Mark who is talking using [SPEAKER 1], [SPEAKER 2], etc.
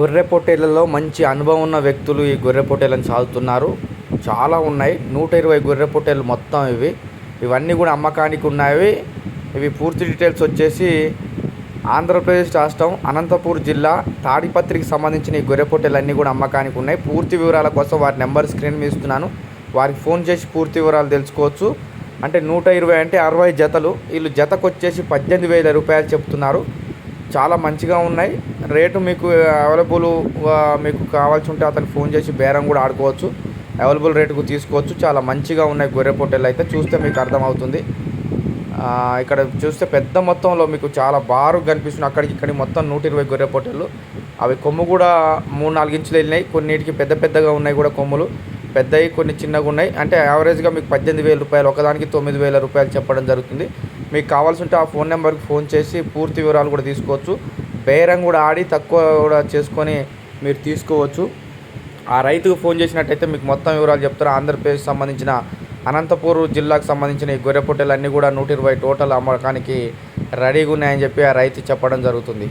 [SPEAKER 1] గొర్రె పొట్టేళ్ళలో మంచి అనుభవం ఉన్న వ్యక్తులు ఈ గొర్రె పొట్టేళ్ళని సాగుతున్నారు చాలా ఉన్నాయి. నూట ఇరవై గొర్రె పొట్టేలు మొత్తం ఇవి. ఇవన్నీ కూడా అమ్మకానికి ఉన్నాయి ఇవి పూర్తి డీటెయిల్స్ వచ్చేసి ఆంధ్రప్రదేశ్ రాష్ట్రం అనంతపూర్ జిల్లా తాడిపత్రికి సంబంధించిన ఈ గొర్రె పొట్టేలన్నీ కూడా అమ్మకానికి ఉన్నాయి. పూర్తి వివరాల కోసం వారి నెంబర్ స్క్రీన్ మీద ఇస్తున్నాను. వారికి ఫోన్ చేసి పూర్తి వివరాలు తెలుసుకోవచ్చు. అంటే నూట ఇరవై అంటే అరవై జతలు. వీళ్ళు జతకు వచ్చేసి పద్దెనిమిది వేల రూపాయలు చెప్తున్నారు. చాలా మంచిగా ఉన్నాయి. రేటు మీకు అవైలబుల్ మీకు కావాల్సి ఉంటే అతను ఫోన్ చేసి బేరం కూడా ఆడుకోవచ్చు. అవైలబుల్ రేటుకు తీసుకోవచ్చు. చాలా మంచిగా ఉన్నాయి గొర్రె పొట్టెలు అయితే. చూస్తే మీకు అర్థమవుతుంది. ఇక్కడ చూస్తే పెద్ద మొత్తంలో మీకు చాలా బారు కనిపిస్తుంది. అక్కడికి ఇక్కడికి మొత్తం నూట ఇరవై గొర్రె పొట్టెలు అవి కొమ్ము కూడా మూడు నాలుగు ఇంచులు వెళ్ళినాయి. కొన్నిటికి పెద్ద పెద్దగా ఉన్నాయి కూడా కొమ్ములు. పెద్దవి కొన్ని చిన్నగా ఉన్నాయి అంటే యావరేజ్గా మీకు పద్దెనిమిది వేల రూపాయలు ఒకదానికి తొమ్మిది వేల రూపాయలు చెప్పడం జరుగుతుంది. మీకు కావాల్సి ఉంటే ఆ ఫోన్ నెంబర్కి ఫోన్ చేసి పూర్తి వివరాలు కూడా తీసుకోవచ్చు. బేరం కూడా ఆడి తక్కువ కూడా చేసుకొని మీరు తీసుకోవచ్చు. ఆ రైతుకు ఫోన్ చేసినట్టయితే మీకు మొత్తం వివరాలు చెప్తారు. ఆంధ్రప్రదేశ్ సంబంధించిన అనంతపూర్ జిల్లాకు సంబంధించిన ఈ గొర్రె పొట్టెలు అన్నీ కూడా నూట ఇరవై టోటల్ అమ్మకానికి రెడీగా ఉన్నాయని చెప్పి ఆ రైతు చెప్పడం జరుగుతుంది.